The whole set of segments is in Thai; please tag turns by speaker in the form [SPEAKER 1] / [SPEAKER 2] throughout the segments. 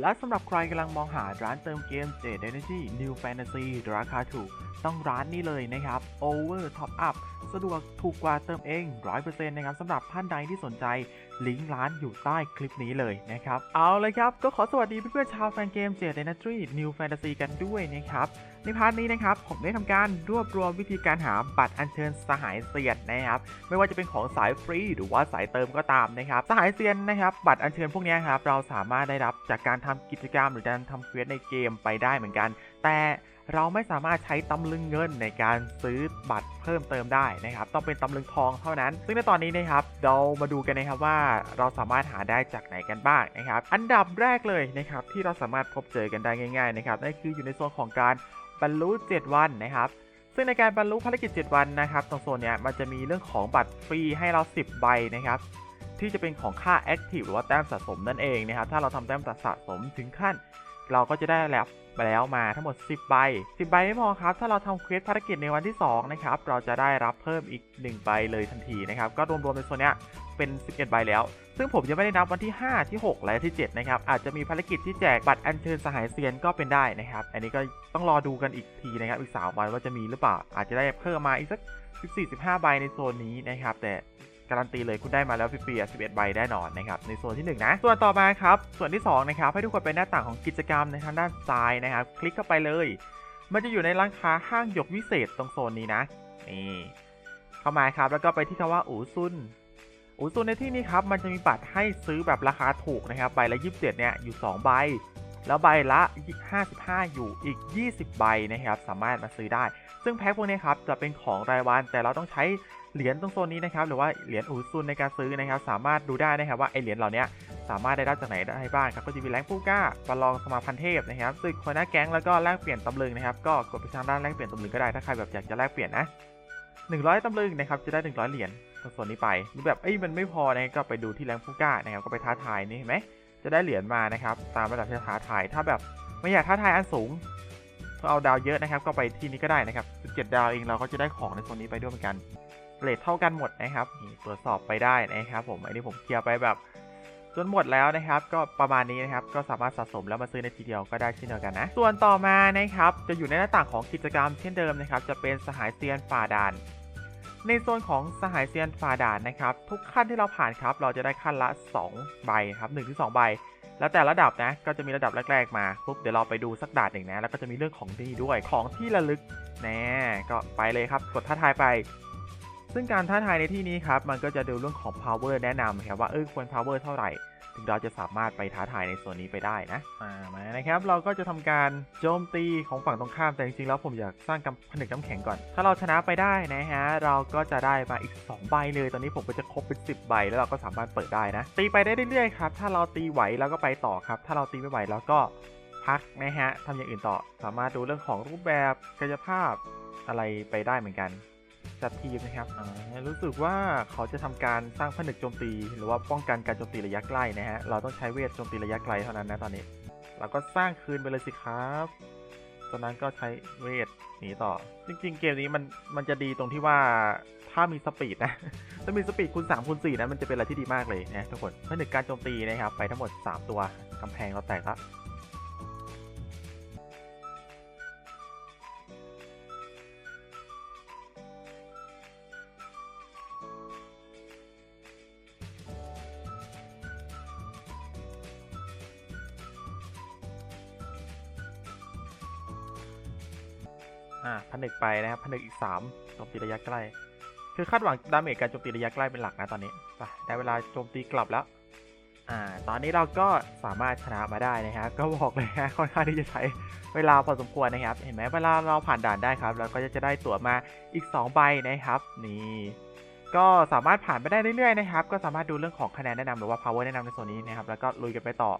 [SPEAKER 1] และสำหรับใครกำลังมองหาร้านเติมเกม j d Energy New Fantasy ราคาถูก ต้องร้านนี้เลยนะครับ Over Top Up สะดวกถูกกว่าเติมเอง 100%นะครับสำหรับท่านใดที่สนใจ ลิงก์ร้านอยู่ใต้คลิปนี้เลยนะครับ เอาเลยครับ ก็ขอสวัสดีเพื่อนๆชาวแฟนเกม j d Energy New Fantasy กันด้วยนะครับ ในพาร์ทนี้นะครับ ผมได้ทำการรวบรวมวิธีการหาบัตรอัญเชิญสหายเซียนนะครับ ไม่ว่าจะเป็นของสายฟรีหรือว่าสายเติมก็ตามนะครับ สหายเซียนนะครับ บัตรอัญเชิญพวกนี้ครับ เราสามารถได้รับจากการทำกิจกรรมหรือการทำเควสในเกมไปได้เหมือนกัน แต่ เราไม่สามารถใช้ตำลึงเงินในการซื้อบัตรเพิ่มเติมได้นะครับ ต้องเป็นตำลึงทองเท่านั้น ซึ่งในตอนนี้นะครับ เรามาดูกันนะครับว่าเราสามารถหาได้จากไหนกันบ้างนะครับ อันดับแรกเลยนะครับที่เราสามารถพบเจอกันได้ง่ายๆนะครับนั่นคืออยู่ในโซนของการบรรลุ 7 วันนะครับ ซึ่งในการบรรลุภารกิจ 7 วันนะครับตรงโซนเนี้ยมันจะมีเรื่องของบัตรฟรีให้เรา 10 ใบนะครับที่จะเป็นของค่า Active หรือว่าแต้มสะสมนั่นเองนะครับถ้าเราทำแต้มสะสมถึงขั้น เราก็จะได้แล้ วไปแล้วมาทั้งหมด 10 ใบ 10 ใบไม่พอครับ ถ้าเราทำเควสภารกิจในวันที่ 2 นะครับ เราจะได้รับเพิ่มอีก 1 ใบเลยทันทีนะครับ ก็รวมๆในโซนเนี้ยเป็น 11 ใบแล้ว ซึ่งผมยังไม่ได้นับวันที่ 5 ที่ 6 และที่ 7 นะครับ อาจจะมีภารกิจที่แจกบัตรอัญเชิญสหายเซียนก็เป็นได้นะครับ อันนี้ก็ต้องรอดูกันอีกทีนะครับ อีก 3 วันว่าจะมีหรือเปล่า อาจจะได้เพิ่มมาอีกสัก 14-15 ใบในโซนนี้นะครับ แต่ การันตีเลยคุณได้มาแล้วฟรีๆ11 ใบแน่นอนนะครับในโซนที่ 1 นะ ส่วนต่อมาครับ ส่วนที่2นะครับให้ทุกคนไปหน้าต่างของกิจกรรมในทางด้านซ้ายนะครับ คลิกเข้าไปเลย มันจะอยู่ในร้านค้าห้างหยกวิเศษตรงโซนนี้นะนี่เข้ามาครับแล้วก็ไปที่คำว่าอูซุนอูซุนในที่นี้ครับมันจะมีบัตรให้ซื้อแบบราคาถูกนะครับใบละ27เนี่ยอยู่ 2 ใบ แล้วใบละ 55 อยู่อีก 20 ใบนะครับ สามารถมาซื้อได้ ซึ่งแพ็คพวกนี้ครับจะเป็นของรายวัน แต่เราต้องใช้เหรียญตรงโซนนี้นะครับ หรือว่าเหรียญอูซุนในการซื้อนะครับ สามารถดูได้นะครับว่าไอเหรียญเหล่านี้สามารถได้รับจากไหนได้บ้างครับ ก็จะมีแรงปูก้าประลองสมาพันธ์เทพนะครับศึกคนหน้าแก๊งแล้วก็แลกเปลี่ยนตำลึงนะครับ ก็กดไปทางด้านแลกเปลี่ยนตำลึงก็ได้ ถ้าใครแบบอยากจะแลกเปลี่ยนนะ 100ตำลึงนะครับ จะได้ 100 เหรียญตรงโซนนี้ไปหรือแบบเอ้ยมันไม่พอนะก็ไปดูที่แรงปูก้านะครับ ก็ไปท้าทายนี่เห็นไหม จะได้เหรียญมานะครับ ตามระดับที่ท้าทายถ้าแบบไม่อยากท้าทายอันสูงก็เอาดาวเยอะนะครับ ก็ไปที่นี้ก็ได้นะครับ17ดาวเองเราก็จะได้ของในโซนนี้ไปด้วยเหมือนกันเรทเท่ากันหมดนะครับตรวจสอบไปได้นะครับผมอันนี้ผมเคลียร์ไปแบบจนหมดแล้วนะครับ ก็ประมาณนี้นะครับ ก็สามารถสะสมแล้วมาซื้อในทีเดียวก็ได้เช่นเดียวกันนะ ส่วนต่อมานะครับ จะอยู่ในหน้าต่างของกิจกรรมเช่นเดิมนะครับ จะเป็นสหายเซียนฝ่าด่าน ในโซนของสหายเซียนฝ่าด่านนะครับ ทุกขั้นที่เราผ่านครับ เราจะได้ขั้นละ 2 ใบครับ1ถึง2ใบ แล้วแต่ระดับนะ ก็จะมีระดับแรก ๆ มาปุ๊บเดี๋ยวเราไปดูสักด่านหนึ่งนะ แล้วก็จะมีเรื่องของที่ด้วยของที่ระลึกแน่ก็ไปเลยครับ กดท้าทายไป ซึ่งการท้าทายในที่นี้ครับ มันก็จะดูเรื่องของ power แนะนำครับว่าเออควร power เท่าไหร่ ถึงเราจะสามารถไปท้าทายในโซนนี้ไปได้นะมามานะครับ เราก็จะทำการโจมตีของฝั่งตรงข้ามแต่จริงๆแล้วผมอยากสร้างกำผนึกน้ำแข็งก่อน ถ้าเราชนะไปได้นะฮะเราก็จะได้มาอีก 2 ใบเลย ตอนนี้ผมก็จะครบเป็น 10 ใบ แล้วเราก็สามารถเปิดได้นะ ตีไปได้เรื่อยๆครับถ้าเราตีไหวเราก็ไปต่อครับ ถ้าเราตีไม่ไหวเราก็พักนะฮะทำอย่างอื่นต่อสามารถดูเรื่องของรูปแบบกายภาพอะไรไปได้เหมือนกัน จัดทีมนะครับอ่ารู้สึกว่าเขาจะทำการสร้างผนึกโจมตี หรือว่าป้องกันการโจมตีระยะใกล้นะฮะ เราต้องใช้เวทโจมตีระยะไกลเท่านั้นนะตอนนี้ เราก็สร้างคืนไปเลยสิครับตอนนั้นก็ใช้เวทหนีต่อ จริง ๆ เกมนี้มันมันจะดีตรงที่ว่าถ้ามีสปีดนะ ถ้ามีสปีดคูณ3คูณ4นะมันจะเป็นอะไรที่ดีมากเลยนะทุกคนผนึกการโจมตีนะครับ ไปทั้งหมด 3 ตัวกำแพงเราแตกละ อ่าผนึกไปนะครับผนึกอีก3โจมตีระยะใกล้ คือคาดหวังดาเมจการโจมตีระยะใกล้เป็นหลักนะตอนนี้ไปได้เวลาโจมตีกลับแล้วอ่าตอนนี้เราก็สามารถชนะมาได้นะครับก็บอกเลยฮะค่อนข้างที่จะใช้เวลาพอสมควรนะครับ เห็นไหมเวลาเราผ่านด่านได้ครับเราก็จะได้ตั๋วมาอีก 2 ใบนะครับนี่ก็สามารถผ่านไปได้เรื่อยๆนะครับ ก็สามารถดูเรื่องของคะแนนแนะนำหรือว่า power แนะนำในส่วนนี้นะครับ แล้วก็ลุยกันไปต่อ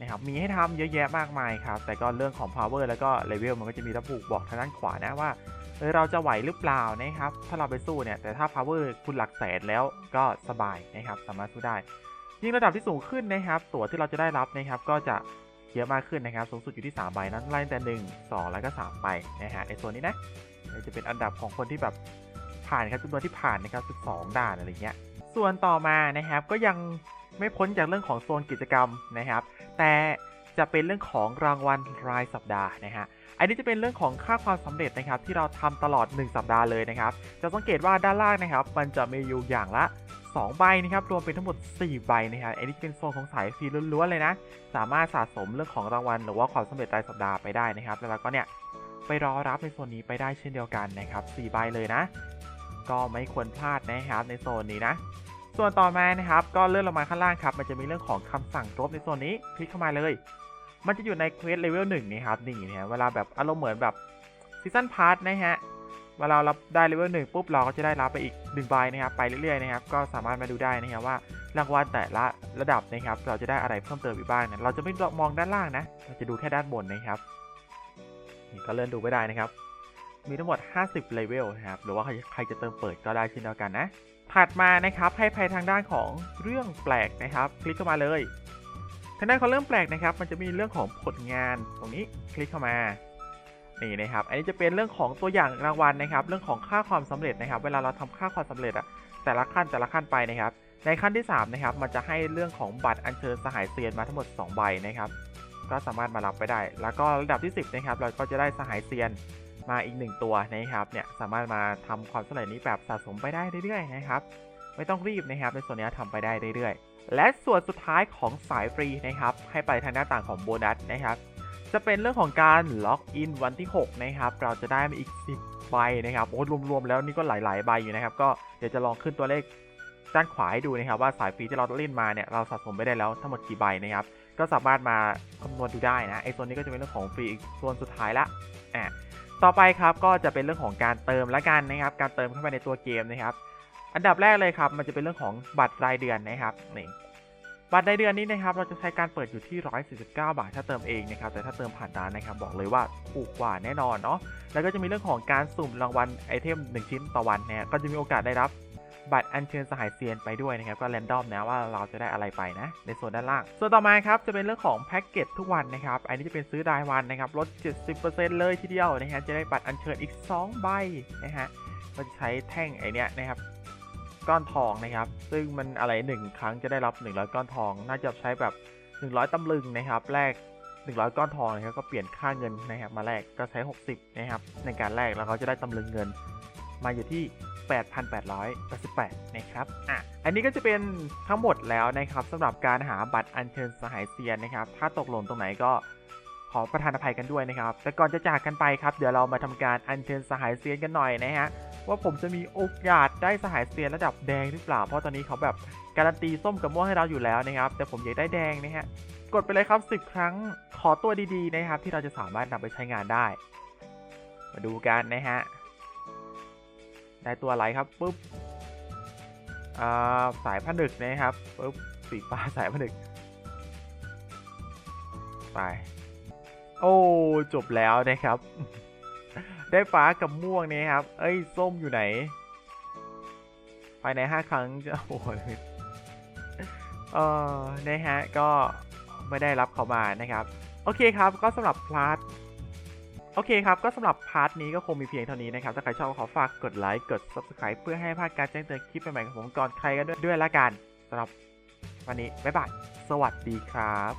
[SPEAKER 1] นะครับมีให้ทำเยอะแยะมากมายครับ แต่ก็เรื่องของ power แล้วก็ level มันก็จะมีระบุบอกทางด้านขวานะว่าเราจะไหวหรือเปล่านะครับ ถ้าเราไปสู้เนี่ย แต่ถ้า power คุณหลักแสนแล้วก็สบายนะครับ สามารถสู้ได้ ยิ่งระดับที่สูงขึ้นนะครับ ตั๋วที่เราจะได้รับนะครับ ก็จะเยอะมากขึ้นนะครับ สูงสุดอยู่ที่ 3 ใบนั้นไล่แต่ 1 2 แล้วก็ 3 ไปนะฮะ ในส่วนนี้นะ จะเป็นอันดับของคนที่แบบผ่านครับจำนวนที่ผ่านนะครับ 12 ด่านอะไรเงี้ย ส่วนต่อมานะครับ ก็ยัง ไม่พ้นจากเรื่องของโซนกิจกรรมนะครับ แต่จะเป็นเรื่องของรางวัลรายสัปดาห์นะฮะอันนี้จะเป็นเรื่องของค่าความสำเร็จนะครับ ที่เราทำตลอด 1 สัปดาห์เลยนะครับ จะสังเกตว่าด้านล่างนะครับ มันจะมีอยู่อย่างละ 2 ใบนะครับ รวมเป็นทั้งหมด 4 ใบนะครับ อันนี้เป็นโซนของสายฟรีล้วนๆเลยนะ สามารถสะสมเรื่องของรางวัลหรือว่าความสำเร็จรายสัปดาห์ไปได้นะครับ แล้วเราก็เนี่ยไปรอรับในโซนนี้ไปได้เช่นเดียวกันนะครับ 4 ใบเลยนะ ก็ไม่ควรพลาดนะครับในโซนนี้นะ ส่วนต่อมานะครับก็เลื่อนลงมาข้างล่างครับ มันจะมีเรื่องของคำสั่งรบในโซนนี้คลิกเข้ามาเลย มันจะอยู่ในเควสเลเวลหนึ่งนี่ครับนี่นะฮะเวลาแบบอารมณ์เหมือนแบบซีซันพาร์ทนะฮะเวลาเราได้เลเวลหนึ่งปุ๊บเราก็จะได้รับไปอีกหนึ่งใบนะครับไปเรื่อยๆนะครับก็สามารถมาดูได้นะครับว่ารางวัลแต่ละระดับนะครับ เราจะได้อะไรเพิ่มเติมอีกบ้างนะเราจะไม่มองด้านล่างนะเราจะดูแค่ด้านบนนะครับนี่ก็เลื่อนดูไม่ได้นะครับ มีทั้งหมด 50เลเวลนะครับหรือว่าใครใครจะเติมเปิดก็ได้เช่นเดียวกันนะ ถัดมานะครับให้ไปทางด้านของเรื่องแปลกนะครับ คลิกเข้ามาเลย ทางด้านของเรื่องแปลกนะครับ มันจะมีเรื่องของผลงานตรงนี้คลิกเข้ามานี่นะครับ อันนี้จะเป็นเรื่องของตัวอย่างรางวัลนะครับ เรื่องของค่าความสำเร็จนะครับ เวลาเราทำค่าความสำเร็จอะแต่ละขั้นแต่ละขั้นไปนะครับ ในขั้นที่3นะครับ มันจะให้เรื่องของบัตรอัญเชิญสหายเซียนมาทั้งหมด 2 ใบนะครับ ก็สามารถมารับไปได้ แล้วก็ระดับที่ 10นะครับ เราก็จะได้สหายเซียน มาอีก1ตัวนะครับเนี่ยสามารถมาทำความสำเร็จนี้แบบสะสมไปได้เรื่อยๆนะครับไม่ต้องรีบนะครับในส่วนนี้ทำไปได้เรื่อยๆ และส่วนสุดท้ายของสายฟรีนะครับให้ไปทางหน้าต่างของโบนัสนะครับจะเป็นเรื่องของการล็อกอินวันที่ 6 นะครับเราจะได้มาอีก 10ใบนะครับโอ้รวมๆแล้วนี่ก็หลายๆใบอยู่นะครับก็เดี๋ยวจะลองขึ้นตัวเลขด้านขวาให้ดูนะครับว่าสายฟรีที่เราเล่นมาเนี่ยเราสะสมไปได้แล้วทั้งหมดกี่ใบนะครับก็สามารถมาคำนวณดูได้นะไอ้โซนนี้ก็จะเป็นเรื่องของฟรีอีกโซนสุดท้ายละอะ ต่อไปครับก็จะเป็นเรื่องของการเติมละกันนะครับ การเติมเข้าไปในตัวเกมนะครับ อันดับแรกเลยครับมันจะเป็นเรื่องของบัตรรายเดือนนะครับนี่บัตรรายเดือนนี้นะครับเราจะใช้การเปิดอยู่ที่ 149 บาทถ้าเติมเองนะครับแต่ถ้าเติมผ่านร้านนะครับบอกเลยว่าถูกกว่าแน่นอนเนาะแล้วก็จะมีเรื่องของการสุ่มรางวัลไอเทม 1 ชิ้นต่อวันเนี่ยก็จะมีโอกาสได้รับ บัตรอัญเชิญสหายเซียนไปด้วยนะครับก็แรนดอมนะว่าเราจะได้อะไรไปนะ ในส่วนด้านล่าง ส่วนต่อมาครับจะเป็นเรื่องของแพ็กเกจทุกวันนะครับอันนี้จะเป็นซื้อรายวันนะครับลด 70%เลยทีเดียวนะฮะจะได้บัตรอัญเชิญอีก 2 ใบนะฮะก็จะใช้แท่งไอเนี้ยนะครับก้อนทองนะครับ ซึ่งมันอะไร 1 ครั้งจะได้รับ 100 ก้อนทอง น่าจะใช้แบบ 100 ตำลึงนะครับแลก100 ก้อนทองนะครับก็เปลี่ยนค่าเงินนะครับมาแลกก็ใช้ 60 นะครับในการแลกแล้วเขาจะได้ตำลึงเงิน มาอยู่ที่ 8,888 นะครับ อะ อันนี้ก็จะเป็นทั้งหมดแล้วนะครับสำหรับการหาบัตรอัญเชิญสหายเซียนนะครับ ถ้าตกหล่นตรงไหนก็ขอประทานอภัยกันด้วยนะครับ แต่ก่อนจะจากกันไปครับ เดี๋ยวเรามาทำการอัญเชิญสหายเซียนกันหน่อยนะฮะ ว่าผมจะมีโอกาสได้สหายเซียนระดับแดงหรือเปล่า เพราะตอนนี้เขาแบบการันตีส้มกับม่วงให้เราอยู่แล้วนะครับ แต่ผมอยากได้แดงนะฮะ กดไปเลยครับ 10 ครั้ง ขอตัวดีๆนะครับ ที่เราจะสามารถนำไปใช้งานได้ มาดูกันนะฮะ ได้ตัวอะไรครับปุ๊บาสายผนึกนะครับปุ๊บสีฟ้าสายผนึกไปโอ้จบแล้วนะครับ ได้ฟ้ากับม่วงนี่ครับ เอ้ยส้มอยู่ไหน ภายใน5ครั้งจะโอ้โหเออนะฮะก็ไม่ได้รับเขามานะครับ โอเคครับก็สำหรับพาร์ท โอเคครับ ก็สำหรับพาร์ทนี้ก็คงมีเพียงเท่านี้นะครับ ถ้าใครชอบขอฝากกดไลค์กด subscribe เพื่อให้พลาดการแจ้งเตือนคลิปใหม่ๆของผมก่อนใครกันด้วยด้วยละกันสำหรับวันนี้ บ๊ายบาย สวัสดีครับ